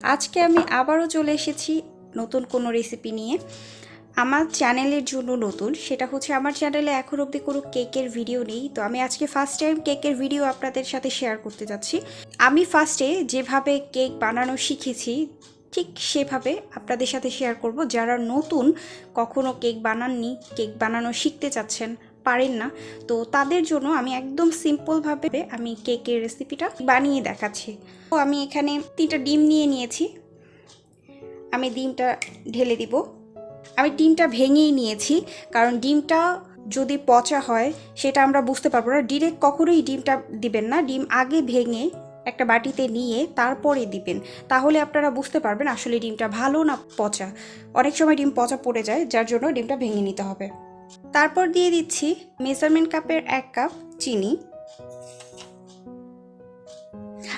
আজকে আমি আবারও চলে এসেছি নতুন কোনো রেসিপি নিয়ে। আমার চ্যানেলের জন্য নতুন, সেটা হচ্ছে আমার চ্যানেলে এখন অবধি কোনো কেকের ভিডিও নেই। তো আমি আজকে ফার্স্ট টাইম কেকের ভিডিও আপনাদের সাথে শেয়ার করতে যাচ্ছি। আমি ফার্স্টে যেভাবে কেক বানানো শিখেছি, ঠিক সেভাবে আপনাদের সাথে শেয়ার করব। যারা নতুন কখনো কেক বানাননি কেক বানানো শিখতে চাচ্ছেন পারেন না। তো তাদের জন্য আমি একদম সিম্পলভাবে আমি কেকের রেসিপিটা বানিয়ে দেখাচ্ছি। তো আমি এখানে তিনটা ডিম নিয়ে নিয়েছি। আমি ডিমটা ঢেলে দিব। আমি ডিমটা ভেঙেই নিয়েছি, কারণ ডিমটা যদি পচা হয়, সেটা আমরা বুঝতে পারব না। ডিরেক্ট কখনোই ডিমটা দিবেন না। ডিম আগে ভেঙে একটা বাটিতে নিয়ে তারপরে দিবেন। তাহলে আপনারা বুঝতে পারবেন আসলে ডিমটা ভালো না পচা। অনেক সময় ডিম পচা পড়ে যায়, যার জন্য ডিমটা ভেঙে নিতে হবে। তারপর দিয়ে দিচ্ছি মেজারমেন্ট কাপের এক কাপ চিনি।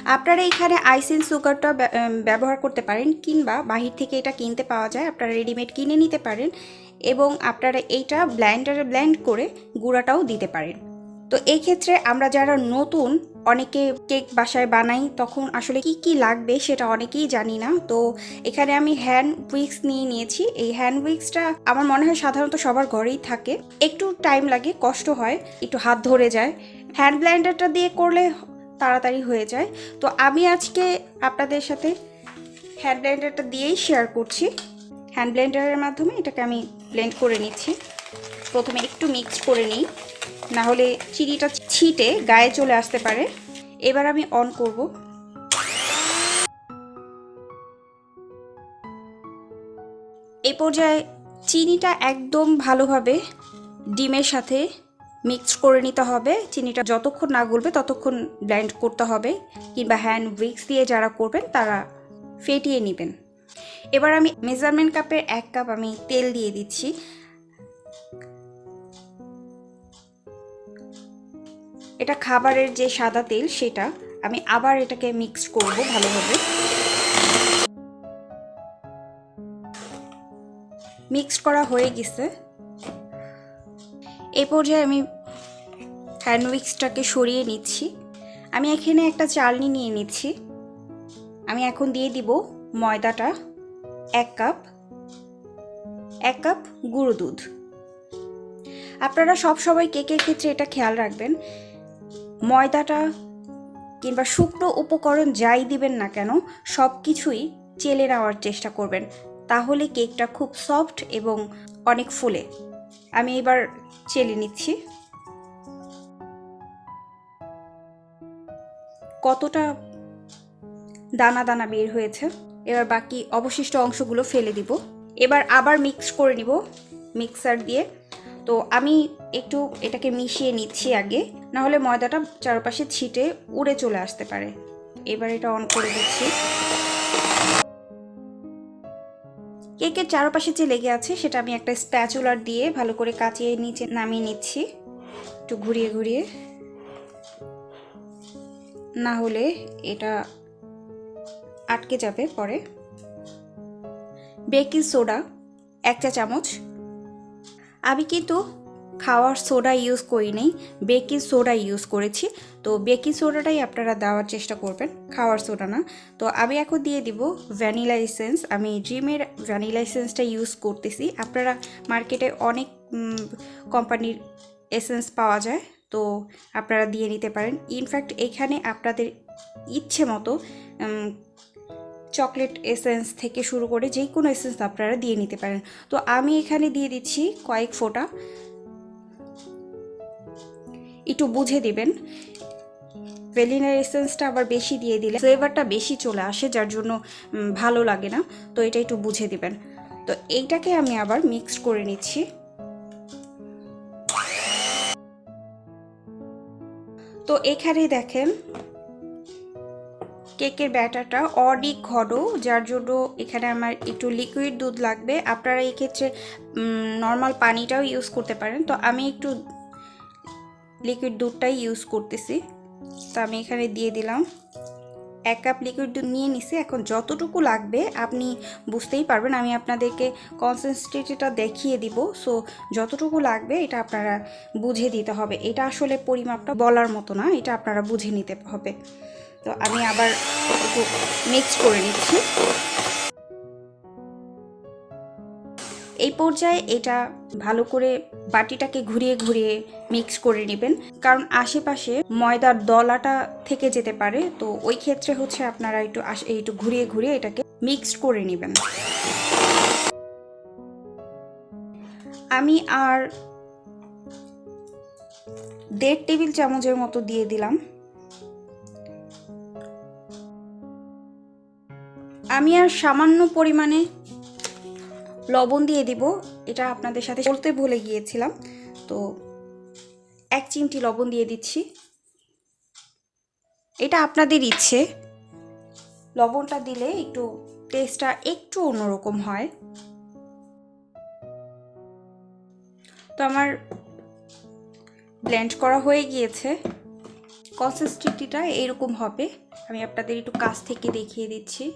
আপনারা এখানে আইসিন সুগারটা ব্য- ব্যবহার করতে পারেন কিংবা বাহির থেকে এটা কিনতে পাওয়া যায়। আপনারা রেডিমেড কিনে নিতে পারেন এবং আপনারা এইটা ব্ল্যান্ডারে ব্ল্যান্ড করে গুঁড়াটাও দিতে পারেন। তো এই ক্ষেত্রে আমরা যারা নতুন অনেকে কেক বাসায় বানাই, তখন আসলে কি কি লাগবে সেটা অনেকেই জানি না। তো এখানে আমি হ্যান্ড উইক্স নিয়ে নিয়েছি। এই হ্যান্ড উইক্সটা আমার মনে হয় সাধারণত সবার ঘরেই থাকে। একটু টাইম লাগে, কষ্ট হয়, একটু হাত ধরে যায়। হ্যান্ড ব্ল্যান্ডারটা দিয়ে করলে তাড়াতাড়ি হয়ে যায়। তো আমি আজকে আপনাদের সাথে হ্যান্ড ব্লেন্ডারটা দিয়েই শেয়ার করছি। হ্যান্ড ব্লেন্ডারের মাধ্যমে এটাকে আমি ব্লেন্ড করে নিচ্ছি। প্রথমে একটু মিক্স করে নিই। না হলে চিনিটা ছিটে গায়ে চলে আসতে পারে। এবার আমি অন করব। এই পর্যায়ে চিনিটা একদম ভালোভাবে ডিমের সাথে মিক্স করে নিতে হবে। চিনিটা যতক্ষণ না গলবে ততক্ষণ ব্লেন্ড করতে হবে কিংবা হ্যান্ড উইক্স দিয়ে যারা করবেন তারা ফেটিয়ে নেবেন। এবার আমি মেজারমেন্ট কাপের এক কাপ আমি তেল দিয়ে দিচ্ছি। এটা খাবারের যে সাদা তেল সেটা আমি আবার এটাকে মিক্স করব ভালোভাবে। মিক্স করা হয়ে গেছে। এই পর্যায়ে আমি হ্যান্ড উইক্সটাকে সরিয়ে নিচ্ছি। আমি এখানে একটা চালনি নিয়ে নিচ্ছি। আমি এখন দিয়ে দিব ময়দাটা এক কাপ এক কাপ গুঁড়ো দুধ। আপনারা সব সময় কেকের ক্ষেত্রে এটা খেয়াল রাখবেন ময়দাটা কিংবা শুকনো উপকরণ যাই দিবেন না কেন, সব কিছুই চেলে নেওয়ার চেষ্টা করবেন। তাহলে কেকটা খুব সফট এবং অনেক ফুলে। আমি এবার চেলে নিচ্ছি। কতটা দানা দানা বের হয়েছে, এবার বাকি অবশিষ্ট অংশগুলো ফেলে দিব। এবার আবার মিক্স করে নিব মিক্সার দিয়ে। তো আমি একটু এটাকে মিশিয়ে নিচ্ছি আগে না হলে ময়দাটা চারপাশে ছিটে উড়ে চলে আসতে পারে। এবার এটা অন করে দিচ্ছি। কেকের চারপাশে যে লেগে আছে, সেটা আমি একটা স্প্যাচুলার দিয়ে ভালো করে কাচিয়ে নিচে নামিয়ে নিচ্ছি। একটু ঘুরিয়ে ঘুরিয়ে। না হলে এটা আটকে যাবে পরে। বেকিং সোডা, এক চা চামচ। আমি কিন্তু খাওয়ার সোডা ইউজ করি নেই বেকিং সোডা ইউজ করেছি। তো বেকিং সোডাটাই আপনারা দেওয়ার চেষ্টা করবেন, খাওয়ার সোডা না। তো আমি এখন দিয়ে দিব ভ্যানিলা এসেন্স আমি ড্রিমের ভ্যানিলা এসেন্সটা ইউজ করতেছি। আপনারা মার্কেটে অনেক কোম্পানির এসেন্স পাওয়া যায়, তো আপনারা দিয়ে নিতে পারেন। ইনফ্যাক্ট এখানে আপনাদের ইচ্ছে মতো চকলেট এসেন্স থেকে শুরু করে যে কোনো এসেন্স আপনারা দিয়ে নিতে পারেন। তো আমি এখানে দিয়ে দিচ্ছি কয়েক ফোঁটা। একটু বুঝে দিবেন। ভেলিনার এসেন্সটা আবার বেশি দিয়ে দিলে ফ্লেভারটা বেশি চলে আসে, যার জন্য ভালো লাগে না। তো এটা একটু বুঝে দিবেন। তো এইটাকে আমি আবার মিক্স করে নিচ্ছি। তো এখানে দেখেন কেকের ব্যাটারটা অনেক ঘন, যার জন্য এখানে আমার একটু লিকুইড দুধ লাগবে। আপনারা এই ক্ষেত্রে নর্মাল পানিটাও ইউজ করতে পারেন। তো আমি একটু লিকুইড দুধটাই ইউজ করতেছি। তো আমি এখানে দিয়ে দিলাম। এক কাপ লিকুইড দুধ নিয়ে নিছি। এখন যতটুকু লাগবে, আপনি বুঝতেই পারবেন। আমি আপনাদেরকে কনসেন্ট্রেটটা দেখিয়ে দিব। সো যতটুকু লাগবে, এটা আপনারা বুঝে দিতে হবে। এটা আসলে পরিমাপটা বলার মতো না। এটা আপনারা বুঝে নিতে হবে। তো আমি আবার একটু মিক্স করে নিচ্ছি। এই পর্যায়ে এটা ভালো করে বাটিটাকে ঘুরিয়ে ঘুরিয়ে মিক্স করে নেবেন। কারণ আশেপাশে ময়দার দলাটা থেকে যেতে পারে, তো ওই ক্ষেত্রে হচ্ছে আপনারা একটু একটু ঘুরিয়ে ঘুরিয়ে এটাকে মিক্সড করে নেবেন। আমি আর দেড় টেবিল চামচের মতো দিয়ে দিলাম। আমি আর সামান্য পরিমাণে লবণ দিয়ে দিব। এটা আপনাদের সাথে বলতে ভুলে গিয়েছিলাম। তো এক চিমটি লবণ দিয়ে দিচ্ছি। এটা আপনাদের ইচ্ছে। লবণটা দিলে একটু টেস্টটা একটু অন্যরকম হয়। তো আমার ব্লেন্ড করা হয়ে গিয়েছে। কনসিস্টেন্সিটা এরকম হবে। আমি আপনাদের একটু কাছ থেকে দেখিয়ে দিচ্ছি।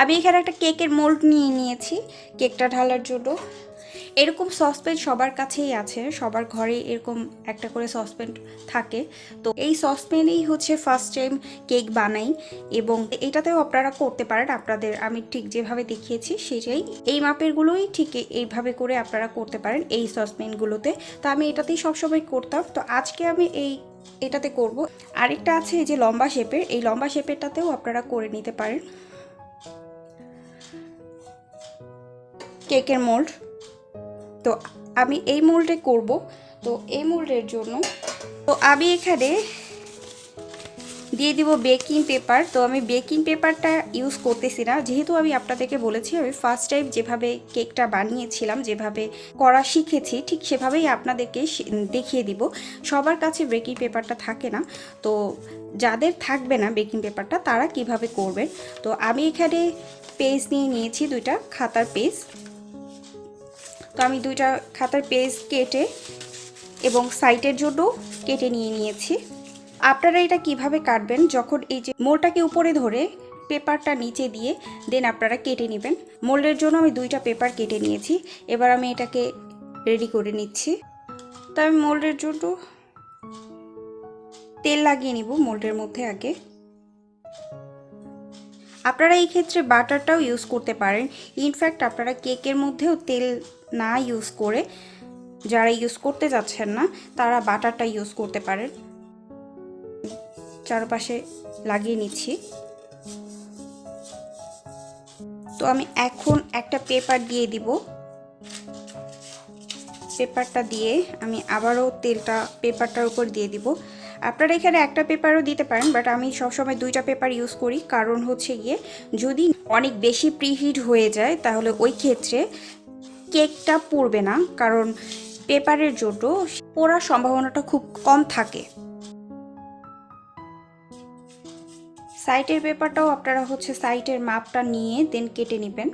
আমি এখানে একটা কেকের মোল্ড নিয়ে নিয়েছি, কেকটা ঢালার জন্য। এরকম সসপ্যান সবার কাছেই আছে, সবার ঘরে এরকম একটা করে সসপ্যান থাকে। তো এই সসপ্যানেই হচ্ছে ফার্স্ট টাইম কেক বানাই এবং এটাতেও আপনারা করতে পারেন, আপনাদের আমি ঠিক যেভাবে দেখিয়েছি সেটাই। এই মাপেরগুলোই ঠিক এইভাবে করে আপনারা করতে পারেন এই সসপ্যানগুলোতে তো আমি এটাতেই সবসময় করতাম। তো আজকে আমি এই এটাতে করব। আরেকটা আছে যে লম্বা শেপের, এই লম্বা শেপেরটাতেও আপনারা করে নিতে পারেন। কেকের মোল্ড। তো আমি এই মোল্ডে করব। তো এই মোল্ডের জন্য তো আমি এখানে দিয়ে দিব বেকিং পেপার। তো আমি বেকিং পেপারটা ইউজ করতেছি না। যেহেতু আমি আপনাদেরকে বলেছি, আমি ফার্স্ট টাইম যেভাবে কেকটা বানিয়েছিলাম, যেভাবে করা শিখেছি, ঠিক সেভাবেই আপনাদেরকে দেখিয়ে দিব। সবার কাছে বেকিং পেপারটা থাকে না। তো যাদের থাকবে না বেকিং পেপারটা, তারা কীভাবে করবেন? তো আমি এখানে পেজ নিয়ে নিয়েছি দুইটা, খাতার পেজ তো আমি দুইটা খাতার পেজ কেটে এবং সাইটের জন্য কেটে নিয়ে নিয়েছি। আপনারা এটা কীভাবে কাটবেন? যখন এই যে মোলটাকে উপরে ধরে পেপারটা নিচে দিয়ে, দেন আপনারা কেটে নেবেন। মোল্ডের জন্য আমি দুইটা পেপার কেটে নিয়েছি। এবার আমি এটাকে রেডি করে নিচ্ছি। তো আমি মোল্ডের জন্য তেল লাগিয়ে নিব মোল্ডের মধ্যে আগে। আপনারা এই ক্ষেত্রে বাটারটাও ইউজ করতে পারেন। ইনফ্যাক্ট আপনারা কেকের মধ্যেও তেল না ইউজ করে, যারা ইউজ করতে যাচ্ছেন না, তারা বাটারটা ইউজ করতে পারেন। চারপাশে লাগিয়ে নিচ্ছি। তো আমি এখন একটা পেপার দিয়ে দিব। পেপারটা দিয়ে আমি আবারও তেলটা পেপারটার উপর দিয়ে দিব। আপনারা এখানে একটা পেপারও দিতে পারেন বাট আমি সবসময় দুইটা পেপার ইউজ করি। কারণ হচ্ছে গিয়ে, যদি অনেক বেশি প্রিহিট হয়ে যায়, তাহলে ওই ক্ষেত্রে কেকটা পুড়বে না, কারণ পেপারের জন্য পোড়ার সম্ভাবনাটা খুব কম থাকে। সাইটের পেপারটাও আপনারা হচ্ছে সাইটের মাপটা নিয়ে দেন কেটে নেবেন।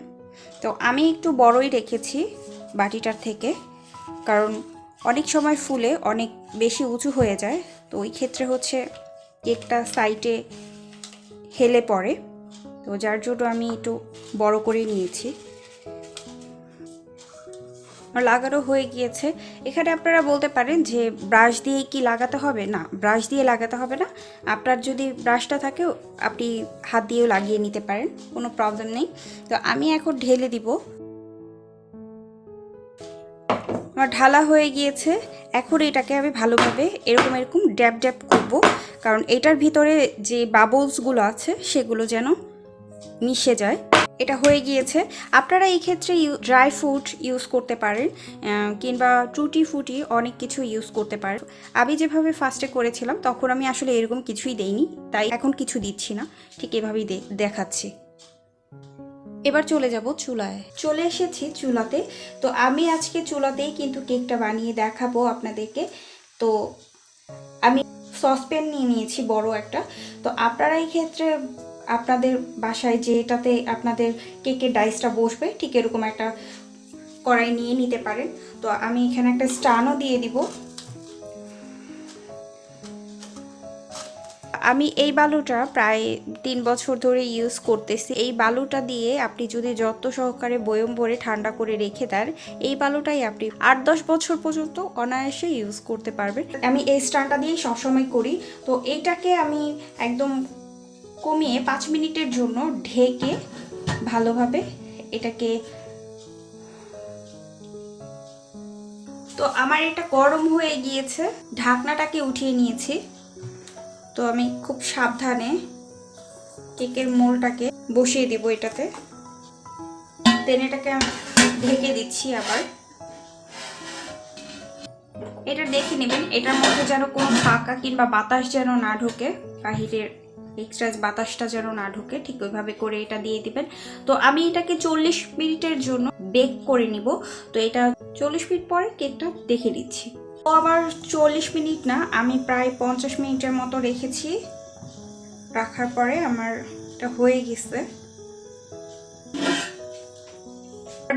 তো আমি একটু বড়ই রেখেছি বাটিটার থেকে, কারণ অনেক সময় ফুলে অনেক বেশি উঁচু হয়ে যায়, তো ওই ক্ষেত্রে হচ্ছে কেকটা সাইটে হেলে পড়ে। তো যার জন্য আমি একটু বড় করে নিয়েছি। লাগানো হয়ে গিয়েছে। এখানে আপনারা বলতে পারেন যে ব্রাশ দিয়ে কি লাগাতে হবে? না, ব্রাশ দিয়ে লাগাতে হবে না। আপনার যদি ব্রাশটা থাকে, আপনি হাত দিয়েও লাগিয়ে নিতে পারেন, কোনো প্রবলেম নেই। তো আমি এখন ঢেলে দিব। আমার ঢালা হয়ে গিয়েছে। এখন এটাকে আমি ভালোভাবে এরকম এরকম ড্যাপ ড্যাপ করব। কারণ এটার ভিতরে যে বাবলসগুলো আছে, সেগুলো যেন মিশে যায়। এটা হয়ে গিয়েছে। আপনারা এই ক্ষেত্রে ড্রাই ফ্রুট ইউজ করতে পারেন কিংবা টুটি ফুটি অনেক কিছু ইউজ করতে পারেন। আমি যেভাবে ফার্স্টে করেছিলাম, তখন আমি আসলে এরকম কিছুই দেইনি, তাই এখন কিছু দিচ্ছি না, ঠিক এভাবেই দেখাচ্ছি। এবার চলে যাব চুলায়। চলে এসেছি চুলাতে। তো আমি আজকে চুলাতেই কিন্তু কেকটা বানিয়ে দেখাবো আপনাদেরকে। তো আমি সসপ্যান নিয়ে নিয়েছি বড় একটা। তো আপনারা এই ক্ষেত্রে আপনাদের বাসায় যেটাতে আপনাদের কেকের ডাইসটা বসবে, ঠিক এরকম একটা কড়াই নিয়ে নিতে পারেন। তো আমি এখানে একটা স্টানও দিয়ে দিব। আমি এই বালুটা প্রায় তিন বছর ধরে ইউজ করতেছি। এই বালুটা দিয়ে আপনি যদি যত্ন সহকারে বয়ম ভরে ঠান্ডা করে রেখে দেন, এই বালুটাই আপনি আট দশ বছর পর্যন্ত অনায়াসে ইউজ করতে পারবেন। আমি এই স্টানটা দিয়েই সবসময় করি। তো এইটাকে আমি একদম কমিয়ে পাঁচ মিনিটের জন্য ঢেকে ভালোভাবে এটাকে তো আমার এটা গরম হয়ে গিয়েছে। ঢাকনাটাকে উঠিয়ে নিয়েছি। তো আমি খুব সাবধানে কেকের মোলটাকে বসিয়ে দিব এটাতে। দেন এটাকে ঢেকে দিচ্ছি আবার। এটা দেখে নেবেন, এটার মধ্যে যেন কোনো ফাঁকা কিংবা বাতাস যেন না ঢোকে বাহিরের এক্সট্রা বাতাসটা যেন না ঢোকে, ঠিক ওইভাবে করে এটা দিয়ে দিবেন। তো আমি এটাকে চল্লিশ মিনিটের জন্য বেক করে নিব। তো এটা চল্লিশ মিনিট পরে কেকটা দেখে দিচ্ছি তো আবার চল্লিশ মিনিট না, আমি প্রায় পঞ্চাশ মিনিটের মতো রেখেছি। রাখার পরে আমার এটা হয়ে গেছে।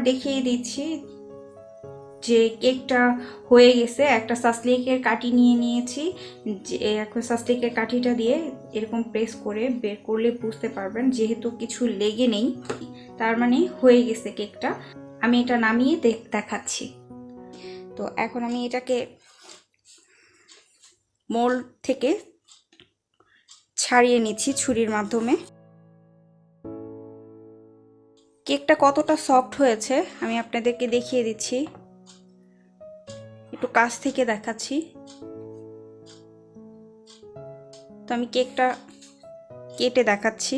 দেখিয়ে দিচ্ছি যে কেকটা হয়ে গেছে। একটা সাসলিকের কাঠি নিয়ে নিয়েছি। যে, এখন সাসলিকের কাঠিটা দিয়ে এরকম প্রেস করে বের করলে বুঝতে পারবেন যেহেতু কিছু লেগে নেই, তার মানে হয়ে গেছে কেকটা আমি এটা নামিয়ে দেখাচ্ছি। তো এখন আমি এটাকে মোল থেকে ছাড়িয়ে নিচ্ছি ছুরির মাধ্যমে। কেকটা কতটা সফট হয়েছে আমি আপনাদেরকে দেখিয়ে দিচ্ছি। একটু কাছ থেকে দেখাচ্ছি। তো আমি কেকটা কেটে দেখাচ্ছি।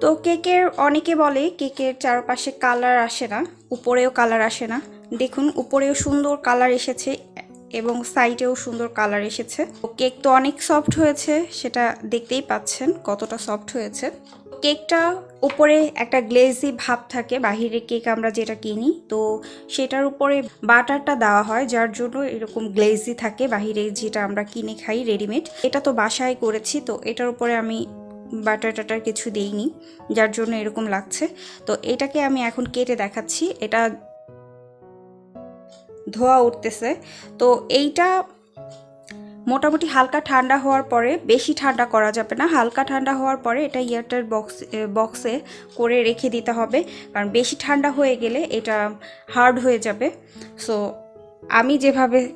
তো কেকের অনেকে বলে কেকের চারপাশে কালার আসে না, উপরেও কালার আসে না। দেখুন, উপরেও সুন্দর কালার এসেছে এবং সাইডেও সুন্দর কালার এসেছে। কেক তো অনেক সফট হয়েছে, সেটা দেখতেই পাচ্ছেন কতটা সফট হয়েছে। কেকটা উপরে একটা গ্লেজি ভাব থাকে, বাহিরে কেক আমরা যেটা কিনি, তো সেটার উপরে বাটারটা দেওয়া হয়, যার জন্য এরকম গ্লেজি থাকে, বাহিরে যেটা আমরা কিনে খাই রেডিমেড এটা তো বাসায় করেছি, তো এটার উপরে আমি বাটার টাটার কিছু দিইনি, যার জন্য এরকম লাগছে। তো এটাকে আমি এখন কেটে দেখাচ্ছি, এটা ধোয়া উঠতেছে। তো এইটা মোটামুটি হালকা ঠান্ডা হওয়ার পরে, বেশি ঠান্ডা করা যাবে না। হালকা ঠান্ডা হওয়ার পরে এটা ইয়ারটার বক্স বক্সে করে রেখে দিতে হবে। কারণ বেশি ঠান্ডা হয়ে গেলে এটা হার্ড হয়ে যাবে। সো আমি যেভাবে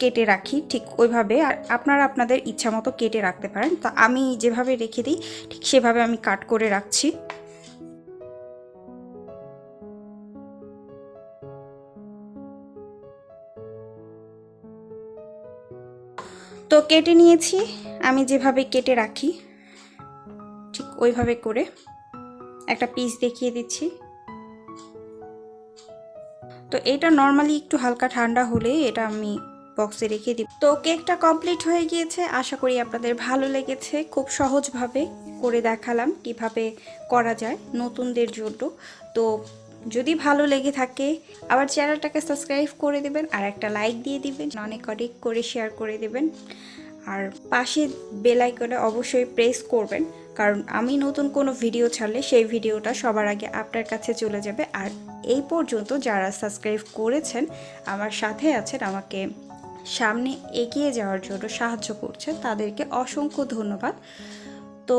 কেটে রাখি, ঠিক ওইভাবে। আর আপনারা আপনাদের ইচ্ছা মতো কেটে রাখতে পারেন। তো আমি যেভাবে রেখে দিই, ঠিক সেভাবে আমি কাট করে রাখছি। তো কেটে নিয়েছি, আমি যেভাবে কেটে রাখি, ঠিক ওইভাবে করে একটা পিস দেখিয়ে দিচ্ছি। তো এটা নর্মালি একটু হালকা ঠান্ডা হলে এটা আমি বক্সে রেখে দিব। তো কেকটা কমপ্লিট হয়ে গিয়েছে, আশা করি আপনাদের ভালো লেগেছে। খুব সহজভাবে করে দেখালাম কীভাবে করা যায় নতুনদের জন্য। তো যদি ভালো লেগে থাকে, আবার চ্যানেলটাকে সাবস্ক্রাইব করে দেবেন আর একটা লাইক দিয়ে দিবেন। অনেক অনেক করে শেয়ার করে দেবেন। আর পাশে বেল আইকনে অবশ্যই প্রেস করবেন, কারণ আমি নতুন কোনো ভিডিও ছাড়লে সেই ভিডিওটা সবার আগে আপনার কাছে চলে যাবে। আর এই পর্যন্ত যারা সাবস্ক্রাইব করেছেন, আমার সাথে আছেন, আমাকে সামনে এগিয়ে যাওয়ার জন্য সাহায্য করছেন, তাদেরকে অসংখ্য ধন্যবাদ। তো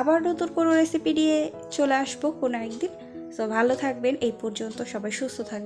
আবার নতুন কোনো রেসিপি নিয়ে চলে আসব কোনো একদিন। তো ভালো থাকবেন এই পর্যন্ত সবাই সুস্থ থাকবেন।